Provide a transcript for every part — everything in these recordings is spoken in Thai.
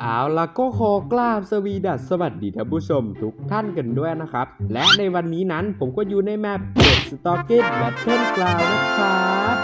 เอาล่ะก็ขอกราบสวีดัสสวัสดีท่านผู้ชมทุกท่านกันด้วยนะครับ และในวันนี้นั้นผมก็อยู่ในแมปเดสตอ k เกตแบทเทิลกราวนะครับ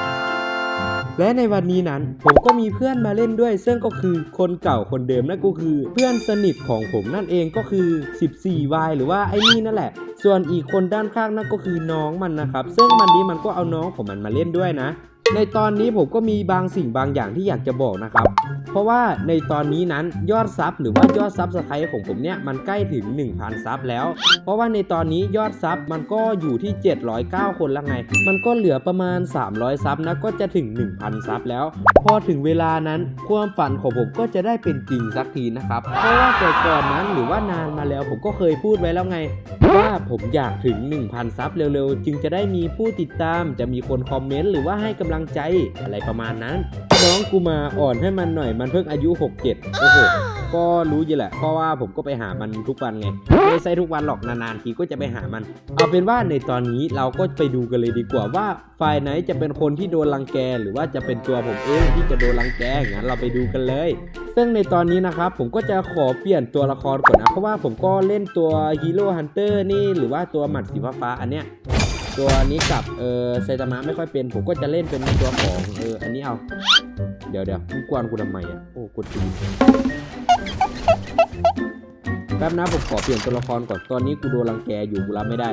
และในวันนี้นั้นผมก็มีเพื่อนมาเล่นด้วย ซึ่งก็คือคนเก่าคนเดิมนั่นก็คือ เพื่อนสนิทของผมนั่นเองก็คือ 14Y หรือว่าไอ้นี่นั่นแหละ ส่วนอีกคนด้านข้างนั่นก็คือน้องมันนะครับ ซึ่งมันนี้มันก็เอาน้องของมันมาเล่นด้วยนะ ในตอนนี้ผมก็มีบางสิ่งบางอย่างที่อยากจะบอกนะครับ เพราะว่าในตอนนี้นั้นยอดซับหรือว่ายอดซับสไครต์ของผมเนี่ยมันใกล้ถึง 1,000 ซับแล้ว เพราะว่าในตอนนี้ยอดซับมันก็อยู่ที่ 709 คนแล้วไง มันก็เหลือประมาณ 300 ซับนะก็จะถึง 1,000 ซับแล้ว พอถึงเวลานั้นความฝันของผมก็จะได้เป็นจริงสักทีนะครับ เพราะว่าแต่ก่อนนั้นหรือว่านานมาแล้วผมก็เคยพูดไว้แล้วไง ว่าผมอยากถึง 1,000 ซับเร็วๆ จึงจะได้มีผู้ติดตาม จะมีคนคอมเมนต์หรือว่าให้กำลังใจอะไรประมาณนั้น น้องกูมาอ่อนให้มันหน่อยมันเพิ่งอายุ 6-7โอ้โหก็รู้อยู่แหละ เพราะว่าผมก็ไปหามันทุกวันไง ไม่ใช่ทุกวันหรอกนานๆทีก็จะไปหามัน เอาเป็นว่าในตอนนี้เราก็ไปดูกันเลยดีกว่าว่าฝ่ายไหนจะเป็นคนที่โดนรังแก หรือว่าจะเป็นตัวผมเองที่จะโดนรังแกงั้นเราไปดูกันเลย ซึ่งในตอนนี้นะครับผมก็จะขอเปลี่ยนตัวละครก่อนนะเพราะว่าผมก็เล่นตัวฮีโร่ฮันเตอร์นี่หรือว่าตัวหมัดสีฟ้าอันเนี้ย ตัวนี้กับเออไซตามะไม่ค่อยเป็น ผมก็จะเล่นเป็นตัวของเอออันนี้เอา เดี๋ยวเดี๋ยวมึงกวนกูทำไมอะ โอ้กดตีแป๊บนะผมขอเปลี่ยนตัวละครก่อนตอนนี้กูโดนรังแกอยู่กูรับไม่ได้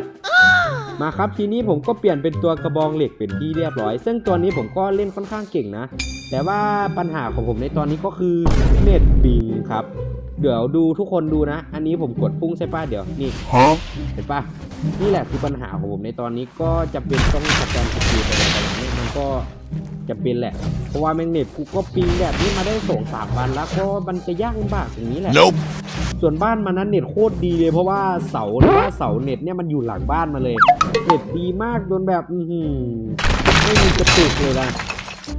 มาครับทีนี้ผมก็เปลี่ยนเป็นตัวกระบองเหล็กเป็นที่เรียบร้อย ซึ่งตัวนี้ผมก็เล่นค่อนข้างเก่งนะ แต่ว่าปัญหาของผมในตอนนี้ก็คือเน็ตบิง ครับ เดี๋ยวดูทุกคนดูนะ อันนี้ผมกดพุ่งใช่ป่ะเดี๋ยวนี่เห็นปะนี่แหละคือปัญหาของผมในตอนนี้ก็จะเป็นต้องสแกนสกิลไปอะไรแบบนี้มันก็จะเป็นแหละ เพราะว่าแมงเน็ตกูก็ปิงแบบนี้มาได้สองสามวันแล้วก็มันจะยากลำบากอย่างนี้แหละ Nope. ส่วนบ้านมันนั้นเน็ตโคตรดีเลย เพราะว่าเสาหรือว่าเสาเน็ตเนี่ยมันอยู่หลังบ้านมาเลย เน็ตดีมากจนแบบอือหือไม่มีกระตุกเลยนะ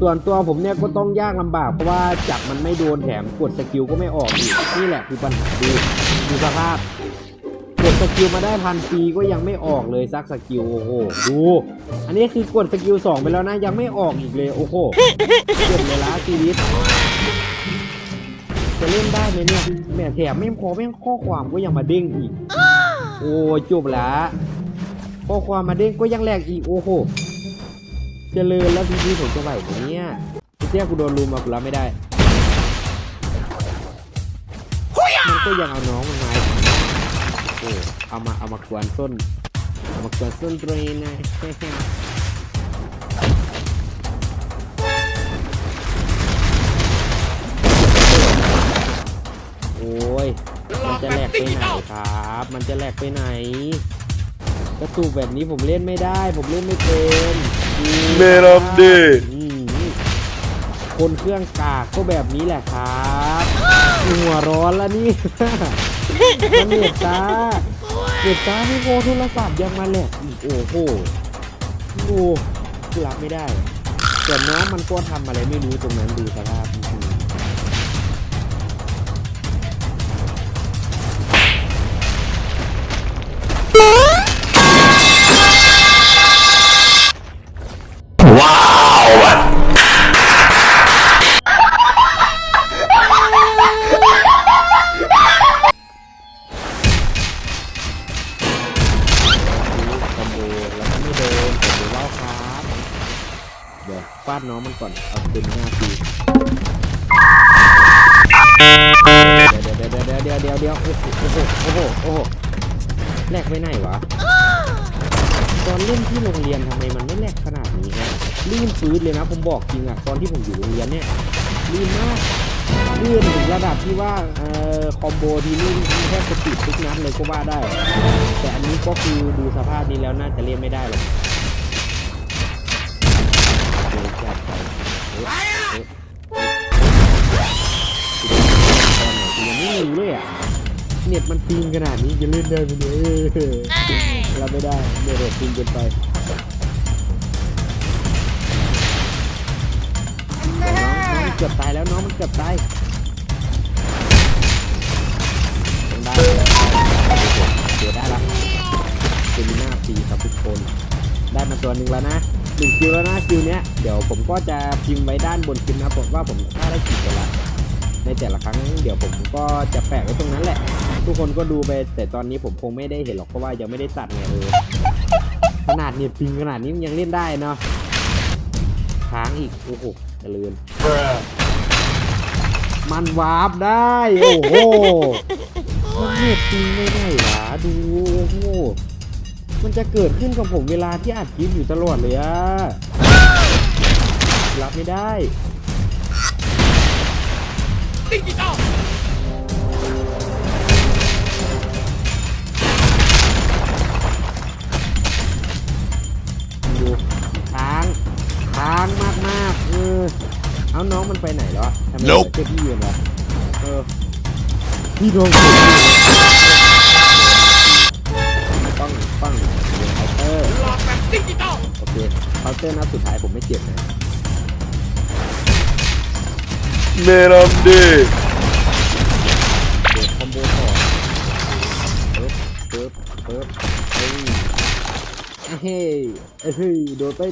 ส่วนตัวผมเนี่ยก็ต้องยากลำบากเพราะว่าจับมันไม่โดนแถมกดสกิลก็ไม่ออกอีกนี่แหละคือปัญหาดูดูสภาพกดสกิลมาได้พันปีก็ยังไม่ออกเลยซักสกิลโอ้โหดูอันนี้คือกดสกิลสองไปแล้วนะยังไม่ออกอีกเลยโอ้โหเจ็บเลยละชีวิตจะเล่นได้ไหมเนี่ยแหม่แถมไม่พอแม่งข้อความก็ยังมาเด้งอีก โอ้จบละข้อความมาเด้งก็ยังแหลกอีกโอ้โห เจริญแล้วพี่ๆผมจะไหวไหมเนี่ยเจ้ากูโดนลุมมากูรับไม่ได้มันก็ยังเอาน้องมันมาอีกโอ้เอามาเอามากวนส้นเอามากวนส้นตัวเองนะโอ้ยมันจะแหลกไปไหนครับ มันจะแหลกไปไหนกระตุกแบบนี้ผมเล่นไม่ได้ ผมเล่นไม่เป็นอื เมลอมดีคนเครื่องกากก็แบบนี้แหละครับหัวร้อนแล้วนี่มันเน็ตตาเน็ตตาพี่โกโทรศัพท์ยังมาแหลกอีกโอ้โหโอ้รับไม่ได้ส่นน้องมันก็ทำอะไรไม่รู้ตรงนั้นดูสภาพ ครับเดี๋ยวฟาดน้องมันก่อนเอาเป็นหน้าทีเดี๋ยวเดี๋ยวเดี๋ยวเดี๋ยวเดี๋ยวเดี๋ยวโอ้โหโอ้โหโอ้โหโอ้โหแลกไปไหนวะตอนเล่นที่โรงเรียนทำไมมันไม่แลกขนาดนี้ฮะลื่นปื๊ดเลยนะผมบอกจริงอะตอนที่ผมอยู่โรงเรียนเนี่ยลื่นมากลื่นถึงระดับที่ว่าเอ่อคอมโบทีนี่แทบจะติดทุกนัดเลยก็ว่าได้ แต่อันนี้ก็คือดูสภาพนี้แล้วน่าจะเล่นไม่ได้หรอก กูยังไม่รู้เลยอะ เน็ตมันปิงขนาดนี้จะเล่นได้ไหมเนี่ยเรับไม่ได้เน็ตปิงเกินไปน้องมันเกือบตายแล้วน้องมันเกือบตายยังได้เดี๋ยวได้ละเซมิน่าฟรีครับทุกคน ได้มาตัวหนึ่งแล้วนะ หนึ่งคิวแล้วนะคิวเนี้ยเดี๋ยวผมก็จะพิมพ์ไว้ด้านบนคลิปนะผมว่าผมฆ่าได้กี่ตัวละในแต่ละครั้งเดี๋ยวผมก็จะแปะไว้ตรงนั้นแหละ ทุกคนก็ดูไปแต่ตอนนี้ผมคงไม่ได้เห็นหรอกเพราะว่ายังไม่ได้ตัดไงเออขนาดเนี่ยปิงขนาดนี้ยังเล่นได้เนาะค้างอีกโอ้โหเจริญมันวาร์ปได้ โอ้โหมันเน็ตจริงไม่ได้หรอดูโอ้โห มันจะเกิดขึ้นกับผมเวลาที่อัดคลิปอยู่ตลอดเลยอะรับไม่ได้ดูค้างค้างมากๆเออเอาน้องมันไปไหนแล้วอทำไมเหลือ Nope แค่พี่ยืนวะเออพี่โดน เคาน์เตอร์นัดสุดท้ายผมไม่เจ็บนะเนรัมดีเดี๋ยวคอมโบต่อปึ๊บปึ๊บปึ๊บเฮ้ยเฮ้ยเฮ้ยโดนไป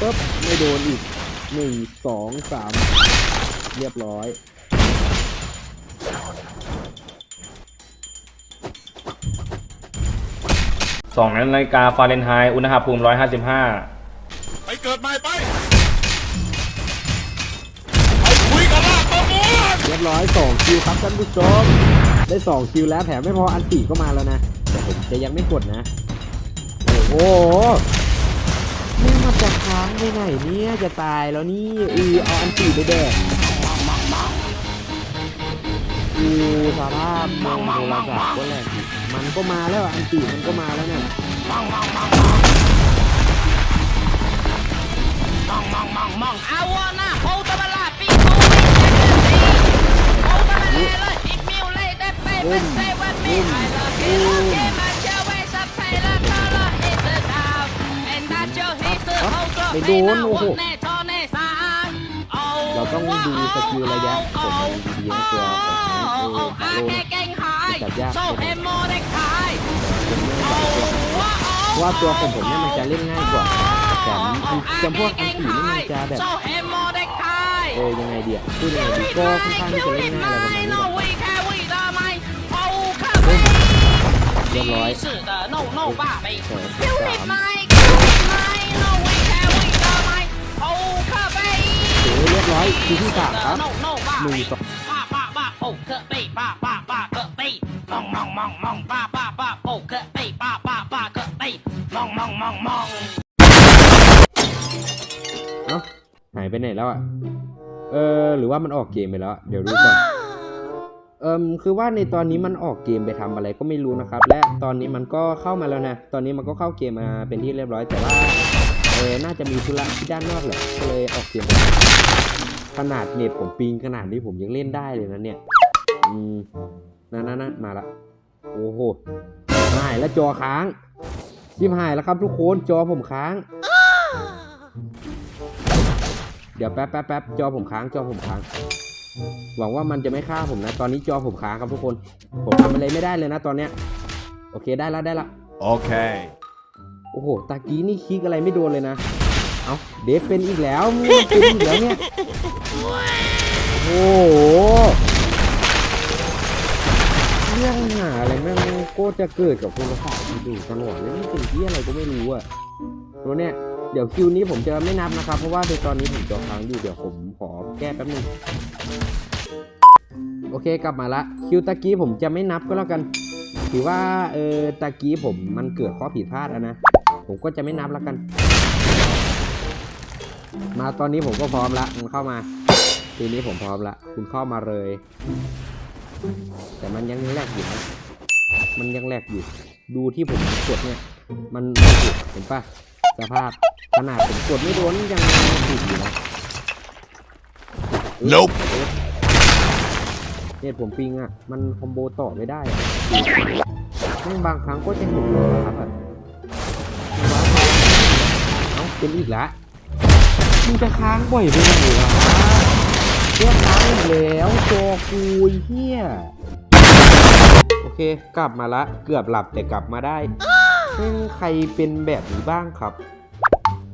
ปึ๊บไม่โดนอีกหนึ่งสองสามเรียบร้อยสองนาฬิกาฟาเรนไฮต์อุณหภูมิ 155ไป เกิดใหม่ไป ไปคุยกับลากประมวลเรียบร้อยสองคิวครับท่านผู้ชม ได้สองคิวแล้วแถมไม่พออันตีก็มาแล้วนะ แต่ผมจะยังไม่กดนะ โอ้โหนี่มันจะค้างไปไหนเนี่ย จะตายแล้วนี่อือเอาอันตีไปแดกอือสภาพมองโทรศัพท์ก็แรงอีกมันก็มาแล้วอันตีมันก็มาแล้วเนี่ย I wanna hold the light before we take a Hold the light, if you lay that baby, stay with me. I love you, love you, my child, ways up, pay the color, it's a down. And that your hits the whole drop, ไม่โดนโอ้โหแน่ทอแน่สายเราต้องดูสกิลระยะผมมันดีนะตัวของเออฟาโลแค่เนี่ยเก่งหายจับยากโซ่เฮมโมได้ขายผมเล่นสายตัวเพราะว่าตัวของผมเนี่ยมันจะเล่นง่ายกว่า แต่จำพวกอังกฤษนี่มันจะแบบเออยังไงเดียวพูดยังไงดีก็ค่อนข้างจะเล่นง่ายอะไรประมาณนี้เรียบร้อยสองสามเรียบร้อยคือที่สามครับหนึ่งสองป้าป้าป้าโอ้เกะปีป้าป้าป้าเกะปีมองมองมองมองป้า ไปไหนแล้วอะ เออ หรือว่ามันออกเกมไปแล้ว เดี๋ยวดูก่อน เอิมคือว่าในตอนนี้มันออกเกมไปทำอะไรก็ไม่รู้นะครับ และตอนนี้มันก็เข้ามาแล้วนะ ตอนนี้มันก็เข้าเกมมาเป็นที่เรียบร้อยแต่ว่า เออ น่าจะมีธุระที่ด้านนอกแหละก็เลยออกเกมไปขนาดเน็ตผมปิงขนาดนี้ผมยังเล่นได้เลยนะเนี่ย อืมนั่นนั่นนมาละ โอ้โหหายแล้วจอค้างชิบหายแล้วครับทุกคน จอผมค้าง เดี๋ยวแป๊บแป๊บแป๊บจอผมค้างจอผมค้าง หวังว่ามันจะไม่ฆ่าผมนะ ตอนนี้จอผมค้างครับทุกคน ผมทำอะไรไม่ได้เลยนะตอนเนี้ย โอเคได้แล้วได้แล้วโอเค โอ้โห ตะกี้นี่คลิกอะไรไม่โดนเลยนะ เอาเดฟเป็นอีกแล้วมึงเป็นอีกแล้วเนี่ย โอ้โห เรื่องหาอะไรแม่งก็จะเกิดกับโทรศัพท์ดูตลอดเลยนี่เป็นที่อะไรก็ไม่รู้อะตัวเนี้ย เดี๋ยวคิวนี้ผมจะไม่นับนะครับ เพราะว่าในตอนนี้ผมจอค้างอยู่เดี๋ยวผมขอแก้แป๊บนึงโอเคกลับมาละคิวตะกี้ผมจะไม่นับก็แล้วกันถือว่าเออตะกี้ผมมันเกิดข้อผิดพลาดอะนะผมก็จะไม่นับแล้วกัน มาตอนนี้ผมก็พร้อมละมันเข้ามาทีนี้ผมพร้อมละคุณเข้ามาเลย แต่มันยังแลกอยู่นะมันยังแลกอยู่ ดูที่ผมกดเนี่ย มันถูกเห็นปะสภาพ นาดผมกดไม่โดนยังถูกอยู่นะ Nope เนี่ยผมปิงอะ มันคอมโบต่อไม่ได้อะแม่งบางครั้งก็จะหลุดเลยครับอะเอ้าเป็นอีกละมึงจะค้างบ่อยไปไหนวะเรียกค้างอีกแล้วจอกูไอ้เฮียโอเค กลับมาละ เกือบหลับแต่กลับมาได้แม่งใครเป็นแบบนี้บ้างครับ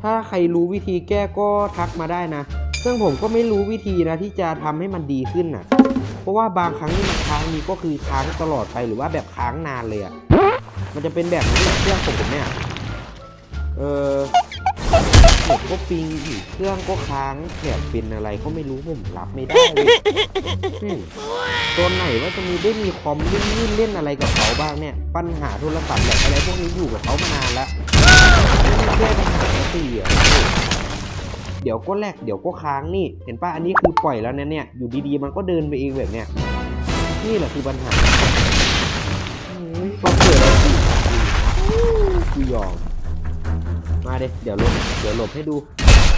ถ้าใครรู้วิธีแก้ก็ทักมาได้นะ ซึ่งผมก็ไม่รู้วิธีนะที่จะทำให้มันดีขึ้นน่ะราะว่าบางครั้งนี่มันค้างมีก็คือค้างตลอดไปหรือว่าแบบค้างนานเลยอะมันจะเป็นแบบนี้เครื่องของผมเนี่ย เออเน็ตก็ปิงอีกเครื่องก็ค้างแบบเป็นอะไรก็ไม่รู้ผมรับไม่ได้เลยอืมตัวไหนว่าจะมีได้มีคอมเล่นนี่เล่นอะไรกับเขาบ้างเนี่ย ปัญหาโทรศัพท์แบบอะไรพวกนี้อยู่กับเขามานานแล้วไม่แก้ปัญหา สักทีอะเดี๋ยวก็แลกเดี๋ยวก็ค้างนี่ เห็นป่ะอันนี้คือปล่อยแล้วนะเนี่ย อยู่ดีๆ มันก็เดินไปเองแบบเนี้ยนี่แหละคือปัญหาอืมพอเกิดอะไรขึ้นกูยอมมาเดเดี๋ยวหลบเดี๋ยวหลบให้ดู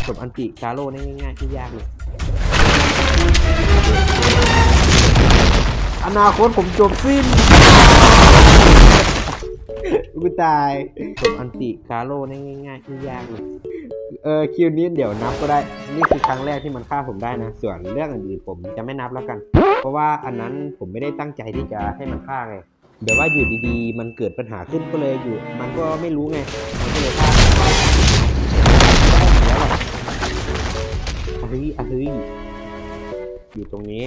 จบอันติกาโร่ได้ง่ายๆที่ยากเลยอนาคตผมจบสิ้น กูตายจบอันติกาโร่ได้ง่ายๆที่ยากเลยเออคิวนี้เดี๋ยวนับก็ได้ นี่คือครั้งแรกที่มันฆ่าผมได้นะ ส่วนเรื่องอื่นๆผมจะไม่นับแล้วกัน เพราะว่าอันนั้นผมไม่ได้ตั้งใจที่จะให้มันฆ่าไงเดี๋ยวว่าอยู่ดีๆ มันเกิดปัญหาขึ้นก็เลยอยู่ มันก็ไม่รู้ไง มันก็เลยฆ่าแล้วอะอะเฮ้ยอะเฮ้ยอยู่ตรงนี้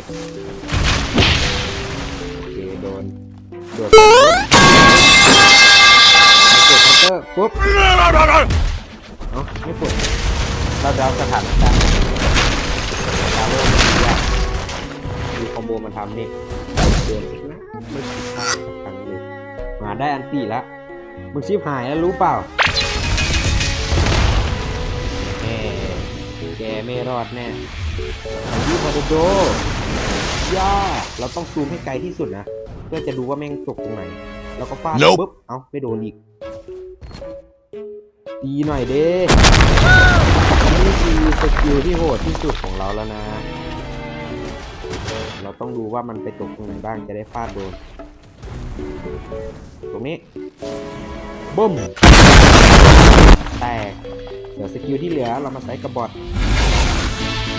โอเคโดนโดน อร์ปุ๊บเอ้าไม่ปวดเราจะเอาสถานการณ์ดาวโลกมันยากมีคอมโบมาทำนี่เดินอีกนะไม่ผิดพลาดสักครั้งเลยมาได้อันตีแล้วมึงชิบหายแล้วรู้เปล่าแหมแกไม่รอดแน่ยูมาโดโดย่าเราต้องซูมให้ไกลที่สุดนะ เพื่อจะดูว่าแม่งตกตรงไหน แล้วก็ฟาด Nope ปุ๊บ เอ้า ไม่โดนอีก ดีหน่อยเด้นี่คือสกิลที่โหดที่สุดของเราแล้วนะ เราต้องดูว่ามันไปตกตรงไหนบ้างจะได้ฟาดโดน ตรงนี้บึ้มแตกเดี๋ยวสกิลที่เหลือเรามาใช้กับบอท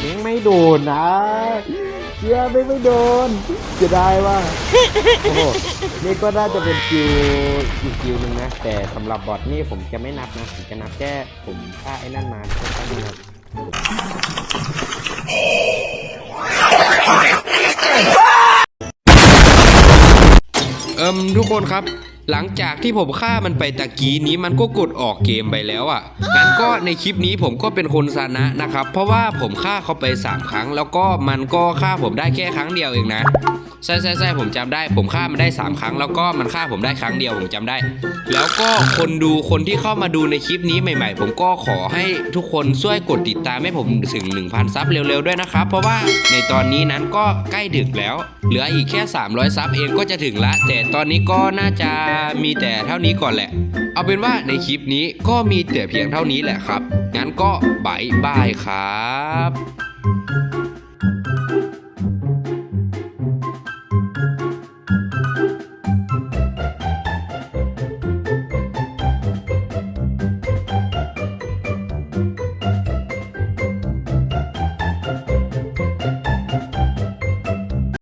เม้งไม่โดนนะ เชียไม่ไม่โดนจะได้ว่าโอ้โหนี่ก็น่าจะเป็นคิวอีกคิวหนึ่งนะ แต่สำหรับบอทนี่ผมจะไม่นับนะผมจะนับแค่ผมฆ่าไอ้นั่นมาแค่นั้นนะเอิมทุกคนครับ หลังจากที่ผมฆ่ามันไปตะกี้นี้มันก็กดออกเกมไปแล้วอะ่ะงั้นก็ในคลิปนี้ผมก็เป็นคนชนะนะครับ เพราะว่าผมฆ่าเขาไป 3 ครั้ง แล้วก็มันก็ฆ่าผมได้แค่ครั้งเดียวเองนะใช่ใช่ใช่ผมจำได้ ผมฆ่ามันได้ 3 ครั้ง แล้วก็มันฆ่าผมได้ครั้งเดียวผมจำได้ แล้วก็คนดูคนที่เข้ามาดูในคลิปนี้ใหม่ ๆ ผมก็ขอให้ทุกคนช่วยกดติดตามให้ผมถึง 1,000 ซับเร็วๆด้วยนะครับ เพราะว่าในตอนนี้นั้นก็ใกล้ดึกแล้ว เหลืออีกแค่ 300 ซับเองก็จะถึงละ แต่ตอนนี้ก็น่าจะมีแต่เท่านี้ก่อนแหละ เอาเป็นว่าในคลิปนี้ก็มีแต่เพียงเท่านี้แหละครับ งั้นก็บายบายครับ